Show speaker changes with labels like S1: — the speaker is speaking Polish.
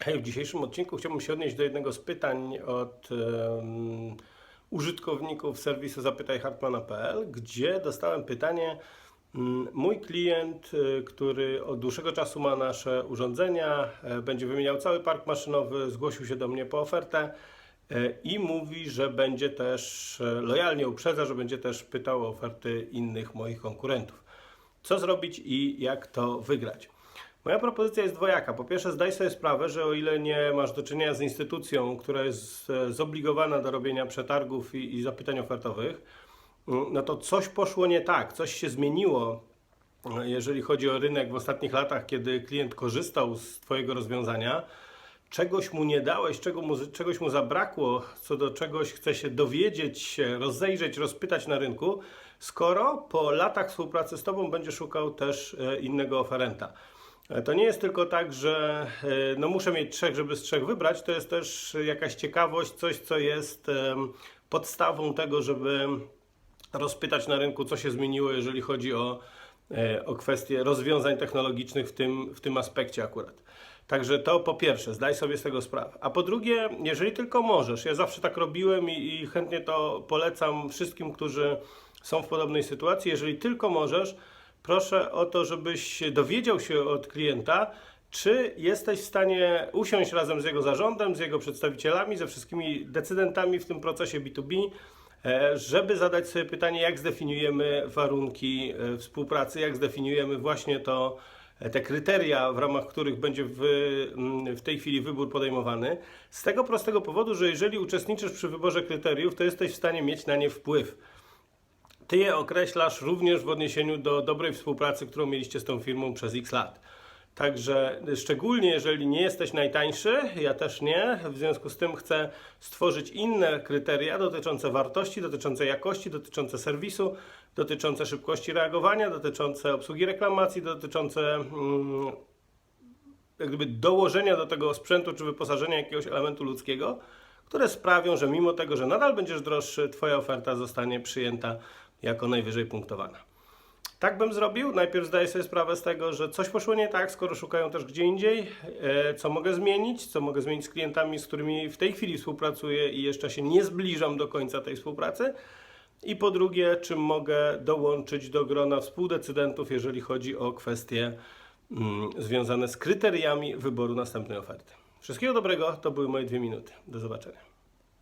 S1: Hej, w dzisiejszym odcinku chciałbym się odnieść do jednego z pytań od em, użytkowników serwisu zapytajhartmana.pl, gdzie dostałem pytanie. mm, Mój klient, y, który od dłuższego czasu ma nasze urządzenia, e, będzie wymieniał cały park maszynowy, zgłosił się do mnie po ofertę e, i mówi, że będzie też e, lojalnie uprzedza, że będzie też pytał o oferty innych moich konkurentów. Co zrobić i jak to wygrać? Moja propozycja jest dwojaka. Po pierwsze, zdaj sobie sprawę, że o ile nie masz do czynienia z instytucją, która jest zobligowana do robienia przetargów i, i zapytań ofertowych, mm, no to coś poszło nie tak, coś się zmieniło, e, jeżeli chodzi o rynek w ostatnich latach, kiedy klient korzystał z Twojego rozwiązania. Czegoś mu nie dałeś, czego mu, czegoś mu zabrakło, co do czegoś chce się dowiedzieć, rozejrzeć, rozpytać na rynku, skoro po latach współpracy z Tobą będzie szukał też e, innego oferenta. E, To nie jest tylko tak, że e, no muszę mieć trzech, żeby z trzech wybrać. To jest też jakaś ciekawość, coś, co jest podstawą tego, żeby rozpytać na rynku, co się zmieniło, jeżeli chodzi o, e, o kwestie rozwiązań technologicznych w tym, w tym aspekcie akurat. Także to po pierwsze, zdaj sobie z tego sprawę. A po drugie, jeżeli tylko możesz, ja zawsze tak robiłem i, i chętnie to polecam wszystkim, którzy są w podobnej sytuacji, jeżeli tylko możesz, proszę o to, żebyś dowiedział się od klienta, czy jesteś w stanie usiąść razem z jego zarządem, z jego przedstawicielami, ze wszystkimi decydentami w tym procesie B2B, e, żeby zadać sobie pytanie, jak zdefiniujemy warunki e, współpracy, jak zdefiniujemy właśnie to, e, te kryteria, w ramach których będzie w, mm, w tej chwili wybór podejmowany. Z tego prostego powodu, że jeżeli uczestniczysz przy wyborze kryteriów, to jesteś w stanie mieć na nie wpływ. Ty je określasz również w odniesieniu do dobrej współpracy, którą mieliście z tą firmą przez x lat. Także szczególnie jeżeli nie jesteś najtańszy, ja też nie, w związku z tym chcę stworzyć inne kryteria dotyczące wartości, dotyczące jakości, dotyczące serwisu, dotyczące szybkości reagowania, dotyczące obsługi reklamacji, dotyczące mm, jak gdyby dołożenia do tego sprzętu czy wyposażenia jakiegoś elementu ludzkiego, które sprawią, że mimo tego, że nadal będziesz droższy, Twoja oferta zostanie przyjęta jako najwyżej punktowana. Tak bym zrobił. Najpierw zdaję sobie sprawę z tego, że coś poszło nie tak, skoro szukają też gdzie indziej. E, Co mogę zmienić? Co mogę zmienić z klientami, z którymi w tej chwili współpracuję i jeszcze się nie zbliżam do końca tej współpracy? I po drugie, czym mogę dołączyć do grona współdecydentów, jeżeli chodzi o kwestie mm, związane z kryteriami wyboru następnej oferty. Wszystkiego dobrego, to były moje dwie minuty. Do zobaczenia.